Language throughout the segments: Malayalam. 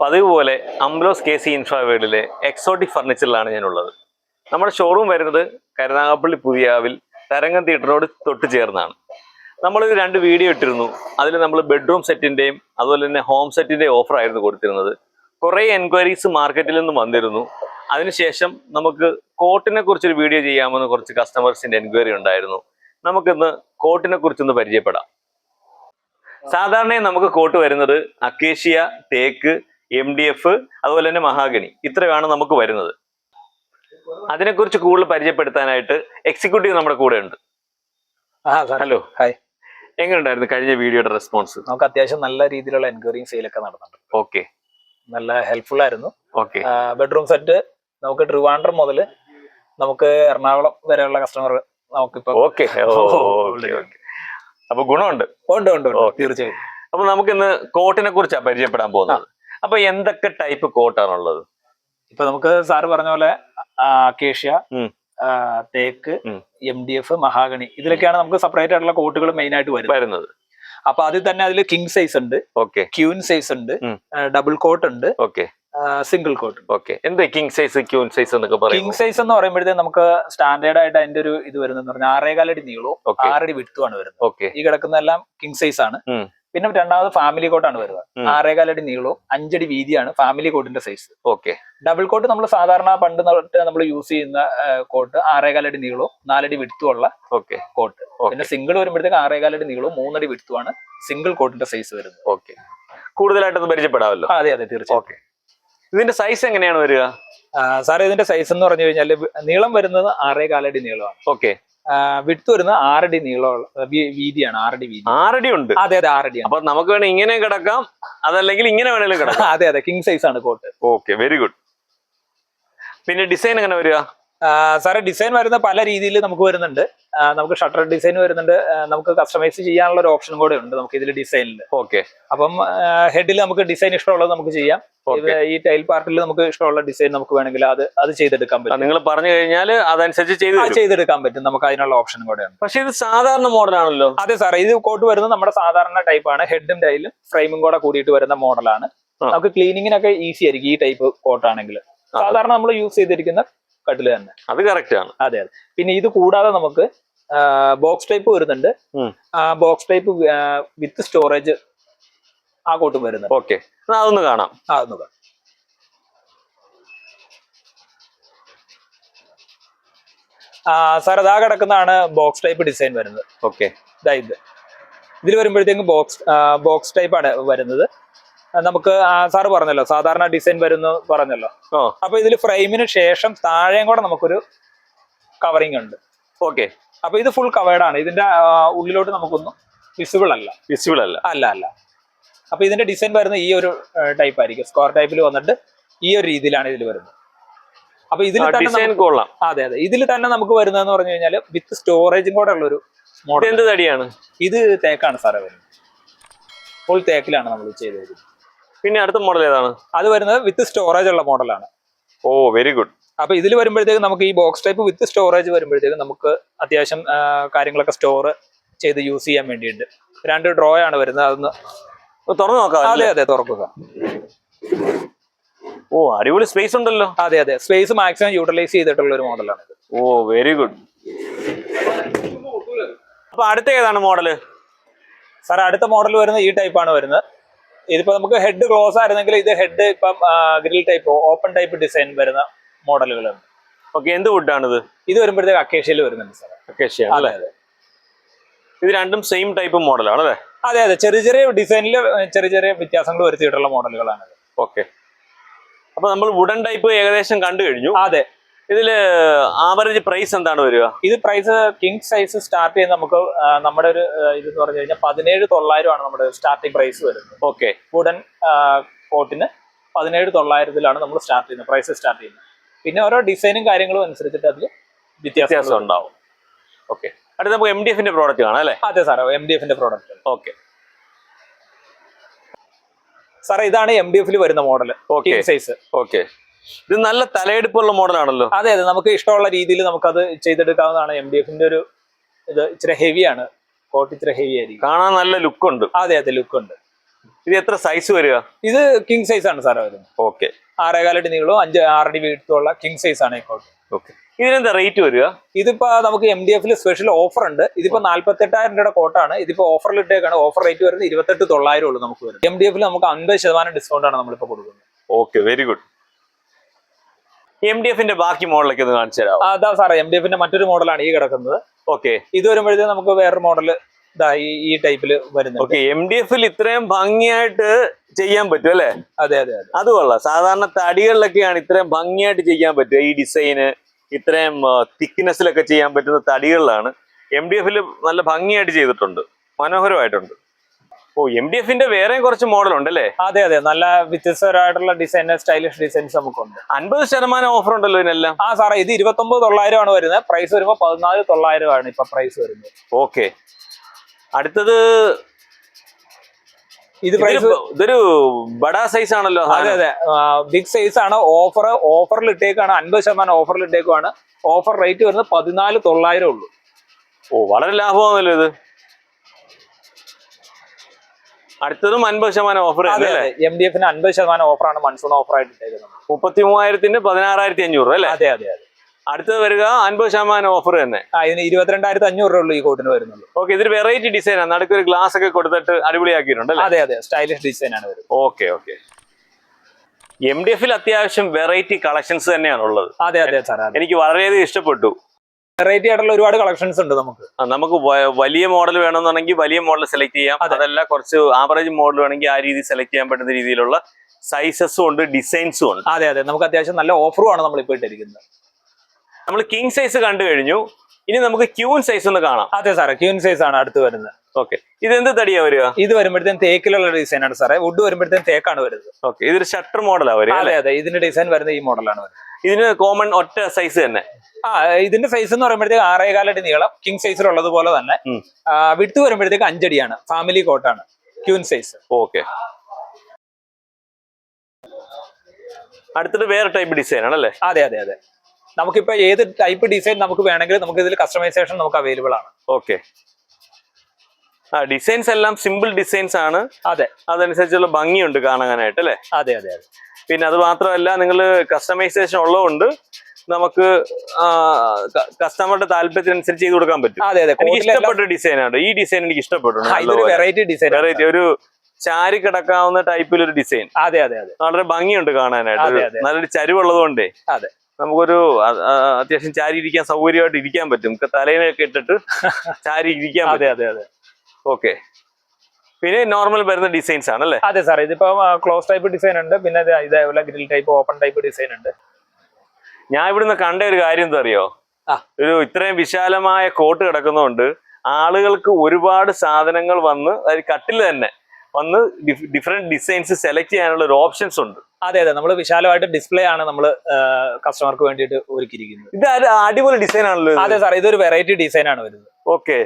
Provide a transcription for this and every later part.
പതിവ് പോലെ അംബ്ലോസ് കെ സി ഇൻഫ്രാവേഡിലെ എക്സോട്ടിക് ഫർണിച്ചറിലാണ് ഞാനുള്ളത്. നമ്മുടെ ഷോറൂം വരുന്നത് കരുനാഗപ്പള്ളി പുതിയാവിൽ തരംഗം തിയേറ്ററിനോട് തൊട്ട് ചേർന്നാണ്. നമ്മൾ രണ്ട് വീഡിയോ ഇട്ടിരുന്നു. അതിൽ നമ്മൾ ബെഡ്റൂം സെറ്റിന്റെയും അതുപോലെ തന്നെ ഹോം സെറ്റിന്റെയും ഓഫർ ആയിരുന്നു കൊടുത്തിരുന്നത്. കുറേ എൻക്വയറീസ് മാർക്കറ്റിൽ നിന്നും വന്നിരുന്നു. അതിനുശേഷം നമുക്ക് കോട്ടിനെ കുറിച്ചൊരു വീഡിയോ ചെയ്യാമെന്ന് കുറച്ച് കസ്റ്റമേഴ്സിന്റെ എൻക്വയറി ഉണ്ടായിരുന്നു. നമുക്കിന്ന് കോട്ടിനെ കുറിച്ചൊന്ന് പരിചയപ്പെടാം. സാധാരണയായി നമുക്ക് കോട്ട് വരുന്നത് അക്കേഷ്യ തേക്ക് എം ഡി എഫ് അതുപോലെ തന്നെ മഹാഗണി. ഇത്രയാണ് നമുക്ക് വരുന്നത്. അതിനെക്കുറിച്ച് കൂടുതൽ പരിചയപ്പെടുത്താനായിട്ട് എക്സിക്യൂട്ടീവ് നമ്മുടെ കൂടെ ഉണ്ട്. ഹലോ ഹായ് എങ്ങനെയുണ്ടായിരുന്നു കഴിഞ്ഞ വീഡിയോയുടെ റെസ്പോൺസ് നമുക്ക് അത്യാവശ്യം നല്ല രീതിയിലുള്ള എൻക്വയറിയും സെയിലൊക്കെ നടന്നുണ്ട് ഓക്കെ നല്ല ഹെൽപ്ഫുൾ ആയിരുന്നു. ഓക്കെ ബെഡ്റൂം സെറ്റ് നമുക്ക് ട്രിവാൻഡ്രം മുതൽ നമുക്ക് എറണാകുളം വരെയുള്ള കസ്റ്റമർ നമുക്കിപ്പോ ഓക്കെ ഓക്കെ അപ്പൊ ഗുണമുണ്ട്. ഉണ്ട് ഉണ്ട്. തീർച്ചയായും. അപ്പൊ നമുക്കിന്ന് കോട്ടിനെ കുറിച്ചാണ് പരിചയപ്പെടാൻ പോകുന്നത്. അപ്പൊ എന്തൊക്കെ ടൈപ്പ് കോട്ടാണുള്ളത്? ഇപ്പൊ നമുക്ക് സാറ് പറഞ്ഞ പോലെ അക്കേഷ്യ. തേക്ക്. എം ഡി എഫ് മഹാഗണി ഇതിലൊക്കെയാണ് നമുക്ക് സെപ്പറേറ്റ് ആയിട്ടുള്ള കോട്ടുകൾ മെയിൻ ആയിട്ട് വരുന്നത്. അപ്പൊ അതിൽ തന്നെ അതിൽ കിങ് സൈസ് ഉണ്ട് ഓക്കെ ക്യൂൻ സൈസ് ഉണ്ട് ഡബിൾ കോട്ട് ഉണ്ട് ഓക്കെ സിംഗിൾ കോട്ട് ഓക്കെ എന്താ കിങ് സൈസ് ക്യൂൻ സൈസ് എന്നൊക്കെ പറയും കിങ് സൈസ് എന്ന് പറയുമ്പോഴത്തേക്ക് നമുക്ക് സ്റ്റാൻഡേർഡ് ആയിട്ട് അതിന്റെ ഒരു ഇത് വരുന്നത് പറഞ്ഞാൽ ആറേകാലടി നീളവും ആറടി വിട്ടുമാണ് വരുന്നത്. ഓക്കെ ഈ കിടക്കുന്നതെല്ലാം കിങ് സൈസ് ആണ്. പിന്നെ രണ്ടാമത് ഫാമിലി കോട്ടാണ് വരുന്നത്. ആറേകാലടി നീളവും അഞ്ചടി വീതിയാണ് ഫാമിലി കോട്ടിന്റെ സൈസ് ഓക്കെ ഡബിൾ കോട്ട് നമ്മൾ സാധാരണ പണ്ട് നമ്മൾ യൂസ് ചെയ്യുന്ന കോട്ട് ആറേകാലടി നീളവും നാലടി വിടുത്തുമുള്ള ഓക്കെ കോട്ട് പിന്നെ സിംഗിൾ വരുമ്പോഴത്തേക്ക് ആറേകാലടി നീളവും മൂന്നടി വിടുത്തുമാണ് സിംഗിൾ കോട്ടിന്റെ സൈസ് വരുന്നത്. ഓക്കെ കൂടുതലായിട്ടൊന്ന് പരിചയപ്പെടാമല്ലോ അതെ അതെ തീർച്ചയായും. ഇതിന്റെ സൈസ് എങ്ങനെയാണ് വരിക? സാർ ഇതിന്റെ സൈസ് എന്ന് പറഞ്ഞു കഴിഞ്ഞാൽ നീളം വരുന്നത് ആറേകാലടി നീളമാണ്. ഓക്കെ വിട്ട് വരുന്ന ആറടി നീളമുള്ള വീതിയാണ് ആറടി വീതി. ആറടി ഉണ്ട്. അതെ അതെ ആറടി അപ്പൊ നമുക്ക് വേണേ ഇങ്ങനെ കിടക്കാം അതല്ലെങ്കിൽ ഇങ്ങനെ വേണേലും കിടക്കാം. അതെ അതെ കിങ് സൈസ് ആണ് കോട്ട്. ഓക്കെ വെരി ഗുഡ് പിന്നെ ഡിസൈൻ എങ്ങനെ വരിക? സാറേ ഡിസൈൻ വരുന്ന പല രീതിയിൽ നമുക്ക് വരുന്നുണ്ട്. നമുക്ക് ഷട്ടർ ഡിസൈൻ വരുന്നുണ്ട്. നമുക്ക് കസ്റ്റമൈസ് ചെയ്യാനുള്ള ഒരു ഓപ്ഷനും കൂടെ ഉണ്ട് നമുക്ക് ഇതിൽ ഡിസൈനിൽ ഓക്കെ. അപ്പം ഹെഡിൽ നമുക്ക് ഡിസൈൻ ഇഷ്ടമുള്ളത് നമുക്ക് ചെയ്യാം. ഈ ടൈൽ പാർട്ടിൽ നമുക്ക് ഇഷ്ടമുള്ള ഡിസൈൻ നമുക്ക് വേണമെങ്കിൽ അത് അത് ചെയ്തെടുക്കാൻ പറ്റും. നിങ്ങൾ പറഞ്ഞു കഴിഞ്ഞാൽ അതനുസരിച്ച് ചെയ്തു ചെയ്തെടുക്കാൻ പറ്റും. നമുക്ക് അതിനുള്ള ഓപ്ഷനും കൂടെ ഉണ്ട്. പക്ഷേ ഇത് സാധാരണ മോഡലാണല്ലോ അതെ സാറേ ഇത് കോട്ട് വരുന്നത് നമ്മുടെ സാധാരണ ടൈപ്പാണ് ഹെഡും ടൈലും ഫ്രെയിമും കൂടെ കൂടിയിട്ട് വരുന്ന മോഡലാണ് നമുക്ക് ക്ലീനിങ്ങിനൊക്കെ ഈസി ആയിരിക്കും ഈ ടൈപ്പ് കോട്ടാണെങ്കിൽ സാധാരണ നമ്മൾ യൂസ് ചെയ്തിരിക്കുന്ന കട്ടിൽ തന്നെ. അത് കറക്റ്റ് ആണ്. അതെ അതെ. പിന്നെ ഇത് കൂടാതെ നമുക്ക് ബോക്സ് ടൈപ്പ് വരുന്നുണ്ട്. ആ ബോക്സ് ടൈപ്പ് വിത്ത് സ്റ്റോറേജ് ആ കോട്ടും വരുന്നുണ്ട്. ഓക്കെ അതൊന്ന് കാണാം. അതൊന്ന് കാണാം. സാർ അതാ കിടക്കുന്നതാണ് ബോക്സ് ടൈപ്പ് ഡിസൈൻ വരുന്നത്. ഓക്കെ ഇതാ ഇത്. ഇതിൽ വരുമ്പോഴത്തേക്കും ബോക്സ് ബോക്സ് ടൈപ്പ് ആണ് വരുന്നത്. നമുക്ക് സാറ് പറഞ്ഞല്ലോ സാധാരണ ഡിസൈൻ വരുന്നു പറഞ്ഞല്ലോ. അപ്പൊ ഇതിൽ ഫ്രെയിമിന് ശേഷം താഴെയും കൂടെ നമുക്കൊരു കവറിങ് ഉണ്ട്. ഓക്കെ. അപ്പൊ ഇത് ഫുൾ കവേർഡ് ആണ്. ഇതിന്റെ ഉള്ളിലോട്ട് നമുക്കൊന്നും വിസിബിൾ അല്ല. വിസിബിൾ അല്ല. അല്ല അല്ല. അപ്പൊ ഇതിന്റെ ഡിസൈൻ വരുന്ന ഈ ഒരു ടൈപ്പ് ആയിരിക്കും. സ്ക്വയർ ടൈപ്പിൽ വന്നിട്ട് ഈ ഒരു രീതിയിലാണ് ഇതിൽ വരുന്നത്. അപ്പൊ ഇതിൽ തന്നെ ഡിസൈൻ കൊള്ളാം. അതെ അതെ. ഇതിൽ തന്നെ നമുക്ക് വരുന്നതെന്ന് പറഞ്ഞു കഴിഞ്ഞാൽ വിത്ത് സ്റ്റോറേജും കൂടെ ഉള്ള ഒരു മോഡൽ എന്ത് തടിയാണ്? ഇത് തേക്കാണ് സാറേ വരുന്നത്. ഫുൾ തേക്കിലാണ് നമ്മൾ ചെയ്തത്. പിന്നെ അടുത്ത മോഡൽ ഏതാണ്? അത് വരുന്നത് വിത്ത് സ്റ്റോറേജ് ഉള്ള മോഡലാണ് ഓ വെരി ഗുഡ് അപ്പൊ ഇതിൽ വരുമ്പോഴത്തേക്ക് നമുക്ക് ഈ ബോക്സ് ടൈപ്പ് വിത്ത് സ്റ്റോറേജ് വരുമ്പോഴത്തേക്ക് നമുക്ക് അത്യാവശ്യം കാര്യങ്ങളൊക്കെ സ്റ്റോർ ചെയ്ത് യൂസ് ചെയ്യാൻ വേണ്ടിയിട്ട്. രണ്ട് ഡ്രോ ആണ് വരുന്നത്. അതൊന്ന് തുറന്നു നോക്കാം അതെ അതെ തുറക്കുക. ഓ അടിപൊളി സ്പേസ് ഉണ്ടല്ലോ. അതെ അതെ. സ്പേസ് മാക്സിമം യൂട്ടിലൈസ് ചെയ്തിട്ടുള്ള ഒരു മോഡലാണ് ഓ വെരി ഗുഡ് അപ്പൊ അടുത്ത ഏതാണ് മോഡൽ സാർ അടുത്ത മോഡൽ വരുന്നത് ഈ ടൈപ്പാണ് വരുന്നത്. ഇതിപ്പോ നമുക്ക് ഹെഡ് ക്ലോസ് ആയിരുന്നെങ്കിൽ ഇത് ഹെഡ് ഇപ്പം grill type open type design വരുന്ന മോഡലുകളുണ്ട്. ഓക്കെ എന്ത് വുഡാണിത് ഇത് വരുമ്പോഴത്തേക്ക് അക്കേഷ്യയിൽ വരുന്നുണ്ട് സാർ അക്കേഷ്യ അതെ അല്ലേ? അതെ. ഇത് രണ്ടും സെയിം ടൈപ്പ് മോഡലാണ് അല്ലേ? അതെ അതെ. ചെറിയ ചെറിയ ഡിസൈനിൽ ചെറിയ ചെറിയ വ്യത്യാസങ്ങൾ വരുത്തിയിട്ടുള്ള മോഡലുകളാണ്. ഓക്കെ അപ്പൊ നമ്മൾ വുഡൻ ടൈപ്പ് ഏകദേശം കണ്ടു കഴിഞ്ഞു. അതെ. ഇതിൽ ആവറേജ് പ്രൈസ് എന്താണ് വരിക? ഇത് പ്രൈസ് കിങ് സൈസ് സ്റ്റാർട്ട് ചെയ്യുന്ന നമുക്ക് നമ്മുടെ ഒരു ഇത് എന്ന് പറഞ്ഞു കഴിഞ്ഞാൽ പതിനേഴ് തൊള്ളായിരം ആണ് നമ്മുടെ സ്റ്റാർട്ടിംഗ് പ്രൈസ് വരുന്നത്. ഓക്കെ. വുഡൻ കോട്ടിന് പതിനേഴ് തൊള്ളായിരത്തിലാണ് നമ്മൾ സ്റ്റാർട്ട് ചെയ്യുന്നത് പ്രൈസ് സ്റ്റാർട്ട് ചെയ്യുന്നത്. പിന്നെ ഓരോ ഡിസൈനും കാര്യങ്ങളും അനുസരിച്ചിട്ട് അതിൽ വ്യത്യാസം ഉണ്ടാവും. ഓക്കെ. അടുത്ത നമുക്ക് എം ഡി എഫിന്റെ പ്രോഡക്റ്റ് കാണാം അല്ലേ? അതെ സാറേ എം ഡി എഫിന്റെ പ്രോഡക്റ്റ് ഓക്കെ. സാറേ ഇതാണ് എം ഡി എഫിൽ വരുന്ന മോഡൽ ഓക്കെ. Size okay. ഇത് നല്ല തലയെടുപ്പുള്ള മോഡലാണല്ലോ. അതെ അതെ. നമുക്ക് ഇഷ്ടമുള്ള രീതിയിൽ നമുക്കത് ചെയ്തെടുക്കാവുന്നതാണ് എം ഡി എഫിന്റെ ഒരു ഇത് ഇച്ചിരി ഹെവിയാണ് കോട്ട് ഇച്ചിരി ഹെവി ആയിരിക്കും. കാണാൻ നല്ല ലുക്ക് ഉണ്ട് അതെ അതെ. ലുക്ക് ഉണ്ട് ഇത് എത്ര സൈസ് വരിക? ഇത് കിങ് സൈസ് ആണ് സാറേ വരുന്നത്. ഓക്കെ ആറേകാലടി നീളവും അഞ്ച് ആറടി വീട്ടുള്ള കിങ് സൈസ് ആണ് ഈ കോട്ട് ഓക്കെ ഇതിനെന്താ റേറ്റ് വരിക? ഇതിപ്പോ നമുക്ക് എം ഡി എഫിൽ സ്പെഷ്യൽ ഓഫർ ഉണ്ട്. ഇതിപ്പോ നാല്പത്തെട്ടായിരം രൂപയുടെ കോട്ടാണ് ഇതിപ്പോ ഓഫറിൽ ഇട്ടേക്കാണ്. ഓഫർ റേറ്റ് വരുന്നത് ഇരുപത്തെട്ട് തൊള്ളായിരം ഉള്ളൂ നമുക്ക് വരുന്നത്. എം ഡി എഫിൽ നമുക്ക് അൻപത് ശതമാനം ഡിസ്കൗണ്ട് ആണ് നമ്മളിപ്പോ കൊടുക്കുന്നത്. Okay very good M D എഫിന്റെ ബാക്കി മോഡലൊക്കെ ഒന്ന് കാണിച്ചു തരാം അതാ സാറേ എം ഡി എഫിന്റെ മറ്റൊരു മോഡലാണ് ഈ കിടക്കുന്നത്. ഓക്കെ. ഇത് വരുമ്പോഴത്തേക്ക് നമുക്ക് വേറൊരു മോഡൽ ഈ ടൈപ്പിൽ വരുന്നത് ഓക്കെ എം ഡി എഫിൽ ഇത്രയും ഭംഗിയായിട്ട് ചെയ്യാൻ പറ്റും അല്ലേ? അതെ അതെ അതെ. അത് കൊള്ളാം. സാധാരണ തടികളിലൊക്കെയാണ് ഇത്രയും ഭംഗിയായിട്ട് ചെയ്യാൻ പറ്റുക. ഈ ഡിസൈന് ഇത്രയും തിക്നെസ്സിലൊക്കെ ചെയ്യാൻ പറ്റുന്ന തടികളിലാണ്. എം ഡി എഫിൽ നല്ല ഭംഗിയായിട്ട് ചെയ്തിട്ടുണ്ട്. മനോഹരമായിട്ടുണ്ട്. ഓ എം ഡി എഫിന്റെ വേറെയും കുറച്ച് മോഡൽ ഉണ്ട് അല്ലേ അതെ അതെ. നല്ല വ്യത്യസ്തമായിട്ടുള്ള ഡിസൈൻ സ്റ്റൈലിഷ് ഡിസൈൻസ് നമുക്കുണ്ട്. അൻപത് ശതമാനം ഓഫർ ഉണ്ടല്ലോ ഇതിനെല്ലാം? ആ സാറേ ഇത് ഇരുപത്തൊമ്പത് തൊള്ളായിരം ആണ് വരുന്നത്. പ്രൈസ് വരുമ്പോൾ പതിനാല് തൊള്ളായിരം ആണ് ഇപ്പൊ പ്രൈസ് വരുന്നത്. ഓക്കെ. അടുത്തത് ഇത് പ്രൈസ് ഇതൊരു- ഇതൊരു ബഡാ സൈസ് ആണല്ലോ അതെ അതെ. ബിഗ് സൈസ് ആണ്. ഓഫർ ഓഫറിൽ ഇട്ടേക്കാണ്. അൻപത് ശതമാനം ഓഫറിൽ ഇട്ടേക്കുവാണ്. ഓഫർ റേറ്റ് വരുന്നത് പതിനാല് തൊള്ളായിരം ഉള്ളൂ. ഓ വളരെ ലാഭമാണല്ലോ ഇത്. അടുത്തതും അൻപത് ശതമാനം ഓഫർ എം ഡി എഫിന് അൻപത് ശതമാനം ഓഫറാണ് മൺസൂൺ ഓഫർ ആയിട്ട് ഇട്ടേക്കുന്നത് മുപ്പത്തി മൂവായിരത്തിന്റെ പതിനാറായിരത്തി അഞ്ഞൂറ് അല്ലേ? അതെ അതെ അതെ. അടുത്തത് വരിക അൻപത് ശതമാനം ഓഫർ തന്നെ ഇതിന് ഇരുപത്തിരണ്ടായിരത്തി അഞ്ഞൂറ് രൂപ ഉള്ളൂ ഈ കോട്ടിന് വരുന്നുള്ളൂ. ഓക്കെ ഇതിൽ വെറൈറ്റി ഡിസൈൻ ആണ്. നടുക്ക് ഒരു ഗ്ലാസ് ഒക്കെ കൊടുത്തിട്ട് അടിപൊളിയാക്കിയിട്ടുണ്ട് അതെ അതെ. സ്റ്റൈലിഷ് ഡിസൈൻ ആണ് വരുന്നത്. ഓക്കെ ഓക്കെ എം ഡി എഫിൽ അത്യാവശ്യം വെറൈറ്റി കളക്ഷൻസ് തന്നെയാണ് ഉള്ളത്. അതെ അതെ സാർ എനിക്ക് വളരെയധികം ഇഷ്ടപ്പെട്ടു. വെറൈറ്റി ആയിട്ടുള്ള ഒരുപാട് കളക്ഷൻസ് ഉണ്ട് നമുക്ക്. നമുക്ക് വലിയ മോഡൽ വേണമെന്നുണ്ടെങ്കിൽ വലിയ മോഡൽ സെലക്ട് ചെയ്യാം. അതല്ല കുറച്ച് ആവറേജ് മോഡൽ വേണമെങ്കിൽ ആ രീതി സെലക്ട് ചെയ്യാൻ പറ്റുന്ന രീതിയിലുള്ള സൈസസും ഉണ്ട് ഡിസൈൻസും ഉണ്ട്. അതെ അതെ. നമുക്ക് അത്യാവശ്യം നല്ല ഓഫറും ആണ് നമ്മൾ ഇപ്പോൾ ഇട്ടിരിക്കുന്നത്. നമ്മൾ കിങ് സൈസ് കണ്ടു കഴിഞ്ഞു. ഇനി നമുക്ക് ക്യൂൻ സൈസ് ഒന്ന് കാണാം. അതെ സാറേ. ക്യൂൻ സൈസ് ആണ് അടുത്ത് വരുന്നത്. ഓക്കെ ഇത് എന്ത് തടിയാ വരിക? ഇത് വരുമ്പോഴത്തേക്കും തേക്കിലുള്ള ഡിസൈൻ ആണ് സാറേ. വുഡ് വരുമ്പോഴത്തേക്കും തേക്കാണ് വരുന്നത്. ഓക്കെ ഇതൊരു ഷട്ടർ മോഡലാ വരിക അതെ അതെ. ഇതിന്റെ ഡിസൈൻ വരുന്നത് ഈ മോഡലാണ് വരുന്നത്. ഇതിന് കോമൺ ഒറ്റ സൈസ് തന്നെ. ആ ഇതിന്റെ സൈസ് എന്ന് പറയുമ്പോഴത്തേക്ക് ആറേകാലടി നീളം കിങ് സൈസിലുള്ളത് പോലെ തന്നെ. വിട്ടു വരുമ്പോഴത്തേക്ക് അഞ്ചടിയാണ് ഫാമിലി കോട്ടാണ് ക്യൂൻ സൈസ് ഓക്കെ അടുത്തത് വേറെ ടൈപ്പ് ഡിസൈൻ ആണല്ലേ അതെ അതെ അതെ. നമുക്കിപ്പോ ഏത് ടൈപ്പ് ഡിസൈൻ നമുക്ക് വേണമെങ്കിൽ നമുക്ക് ഇതിൽ കസ്റ്റമൈസേഷൻ നമുക്ക് അവൈലബിൾ ആണ്. ഓക്കെ ആ ഡിസൈൻസ് എല്ലാം സിമ്പിൾ ഡിസൈൻസ് ആണ്. അതെ. അതനുസരിച്ചുള്ള ഭംഗിയുണ്ട് കാണാനായിട്ട് അല്ലേ? അതെ അതെ അതെ. പിന്നെ അത് മാത്രമല്ല നിങ്ങൾ കസ്റ്റമൈസേഷൻ ഉള്ളതുകൊണ്ട് നമുക്ക് കസ്റ്റമറുടെ താല്പര്യത്തിനനുസരിച്ച് ചെയ്ത് കൊടുക്കാൻ പറ്റും. അതെ അതെ. എനിക്ക് ഇഷ്ടപ്പെട്ട ഡിസൈനാണ് ഈ ഡിസൈൻ എനിക്ക് ഇഷ്ടപ്പെട്ടു. വെറൈറ്റി ഡിസൈൻ വെറൈറ്റി ഒരു ചാരി കിടക്കാവുന്ന ടൈപ്പിൽ ഒരു ഡിസൈൻ അതെ അതെ അതെ. വളരെ ഭംഗിയുണ്ട് കാണാനായിട്ട്. നല്ലൊരു ചരിവുള്ളതുകൊണ്ടേ അതെ. നമുക്കൊരു അത്യാവശ്യം ചാരി ഇരിക്കാൻ സൗകര്യമായിട്ട് ഇരിക്കാൻ പറ്റും. തലേനൊക്കെ ഇട്ടിട്ട് ചാരി ഇരിക്കാൻ അതെ അതെ അതെ. ഓക്കെ. പിന്നെ നോർമൽ വരുന്ന ഡിസൈൻസ് ആണ് അല്ലേ അതെ സാർ ഇതിപ്പോ ക്ലോസ് ടൈപ്പ് ഡിസൈൻ ഉണ്ട്. പിന്നെ ഇതേപോലെ grill type open type design ഉണ്ട്. ഞാൻ ഇവിടുന്ന് കണ്ട ഒരു കാര്യം എന്താ അറിയോ ഒരു ഇത്രയും വിശാലമായ കോട്ട് കിടക്കുന്നതുകൊണ്ട് ആളുകൾക്ക് ഒരുപാട് സാധനങ്ങൾ വന്ന് അതായത് കട്ടിൽ തന്നെ വന്ന് ഡിഫറെന്റ് ഡിസൈൻസ് സെലക്ട് ചെയ്യാനുള്ള ഒരു ഓപ്ഷൻസ് ഉണ്ട്. അതെ അതെ. നമ്മൾ വിശാലമായിട്ട് ഡിസ്പ്ലേ ആണ് നമ്മൾ കസ്റ്റമർക്ക് വേണ്ടിയിട്ട് ഒരുക്കിയിരിക്കുന്നത്. ഇത് അടിപൊളി ഡിസൈൻ ആണല്ലോ അതെ സാർ ഇതൊരു വെറൈറ്റി ഡിസൈൻ ആണ് വരുന്നത്. ഓക്കെ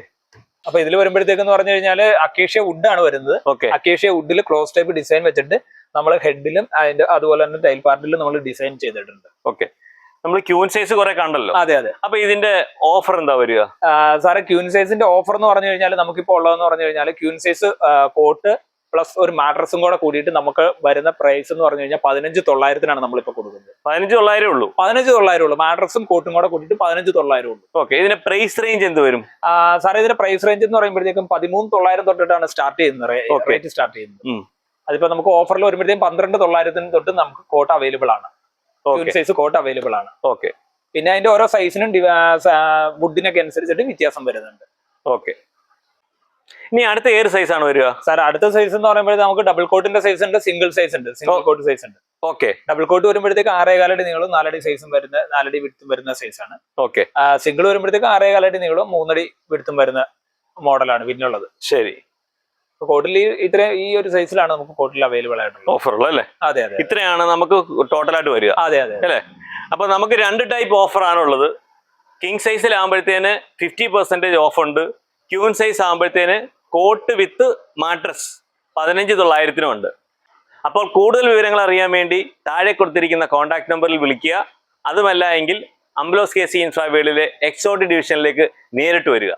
അപ്പൊ ഇതിൽ വരുമ്പോഴത്തേക്ക് പറഞ്ഞു കഴിഞ്ഞാൽ അക്കേഷ്യ വുഡ് ആണ് വരുന്നത്. ഓക്കെ അക്കേഷ്യ വുഡിൽ ക്ലോസ് ടൈപ്പ് ഡിസൈൻ വെച്ചിട്ട് നമ്മൾ ഹെഡിലും അതിന്റെ അതുപോലെ തന്നെ ടൈൽ പാർട്ടിലും നമ്മൾ ഡിസൈൻ ചെയ്തിട്ടുണ്ട്. ഓക്കെ നമ്മൾ ക്യൂൻ സൈസ് കുറെ കണ്ടല്ലോ. അതെ അതെ. അപ്പൊ ഇതിന്റെ ഓഫർ എന്താ വരിക? സാറേ ക്യൂൻ സൈസിന്റെ ഓഫർ എന്ന് പറഞ്ഞു കഴിഞ്ഞാൽ നമുക്കിപ്പോൾ ഉള്ളതെന്ന് പറഞ്ഞു കഴിഞ്ഞാൽ ക്യൂൻ സൈസ് കോട്ട് പ്ലസ് ഒരു മാട്രസും കൂടെ കൂടിയിട്ട് നമുക്ക് വരുന്ന പ്രൈസ് എന്ന് പറഞ്ഞു കഴിഞ്ഞാൽ പതിനഞ്ച് തൊള്ളായിരത്തിനാണ് നമ്മളിപ്പോൾ കൊടുക്കുന്നത്. പതിനഞ്ച് തൊള്ളായിരം ഉള്ളൂ. പതിനഞ്ച് തൊള്ളായിരം ഉള്ളൂ. മാട്രസും കോട്ടും കൂടെ കൂട്ടിയിട്ട് പതിനഞ്ച് തൊള്ളായിരം ഉള്ളൂ. ഓക്കെ ഇതിന്റെ പ്രൈസ് റേഞ്ച് എന്ത് വരും? സാറേ ഇതിന്റെ പ്രൈസ് റേഞ്ച് എന്ന് പറയുമ്പോഴത്തേക്കും പതിമൂന്ന് തൊള്ളായിരം തൊട്ടിട്ടാണ് സ്റ്റാർട്ട് ചെയ്യുന്നത്. റേറ്റ് സ്റ്റാർട്ട് ചെയ്യുന്നത്. അതിപ്പോ നമുക്ക് ഓഫറിൽ വരുമ്പോഴത്തേക്കും പന്ത്രണ്ട് തൊള്ളായിരത്തിന് തൊട്ട് നമുക്ക് കോട്ട് അവൈലബിൾ ആണ്. സൈസ് കോട്ട് അവൈലബിൾ ആണ്. ഓക്കെ പിന്നെ അതിന്റെ ഓരോ സൈസിനും വുഡിനൊക്കെ അനുസരിച്ചിട്ട് വ്യത്യാസം വരുന്നുണ്ട്. ഓക്കെ ഇനി അടുത്ത ഏത് സൈസ് ആണ് വരിക? സാർ അടുത്ത സൈസ് എന്ന് പറയുമ്പോൾ നമുക്ക് ഡബിൾ കോട്ടിന്റെ സൈസ് ഉണ്ട് സിംഗിൾ സൈസ് ഉണ്ട്. സിംഗിൾ കോട്ട് സൈസ് ഉണ്ട്. ഓക്കെ ഡബിൾ കോട്ട് വരുമ്പോഴത്തേക്ക് ആറേകാലടി നീളവും നാലടി സൈസും വരുന്ന നാലടി വിടുത്തും വരുന്ന സൈസ് ആണ്. ഓക്കെ സിംഗിൾ വരുമ്പോഴത്തേക്ക് ആറേകാലടി നീളവും മൂന്നടി വിടുത്തും വരുന്ന മോഡലാണ് പിന്നുള്ളത് ശരി. കോട്ടിൽ ഇത്ര ഈ ഒരു സൈസിലാണ് നമുക്ക് കോട്ടിൽ അവൈലബിൾ ആയിട്ടുള്ളത്. ഓഫർ ഉള്ളത് അല്ലേ? അതെ അതെ ഇത്രയാണ് നമുക്ക് ടോട്ടൽ ആയിട്ട് വരിക. അതെ അതെ അല്ലേ? അപ്പൊ നമുക്ക് രണ്ട് ടൈപ്പ് ഓഫർ ആണുള്ളത്. കിങ് സൈസിലാകുമ്പോഴത്തേന് ഫിഫ്റ്റി പെർസെന്റേജ് ഓഫ് ഉണ്ട്. ക്യൂൻ സൈസ് ആകുമ്പോഴത്തേന് കോട്ട് വിത്ത് മാട്രസ് പതിനഞ്ച് തൊള്ളായിരത്തിനും ഉണ്ട്. അപ്പോൾ കൂടുതൽ വിവരങ്ങൾ അറിയാൻ വേണ്ടി താഴെ കൊടുത്തിരിക്കുന്ന കോൺടാക്ട് നമ്പറിൽ വിളിക്കുക. അതുമല്ല എങ്കിൽ അംബ്ലോസ് കെ സി ഇൻഫ്രാവേഡിലെ എക്സോട്ടി ഡിവിഷനിലേക്ക് നേരിട്ട് വരിക.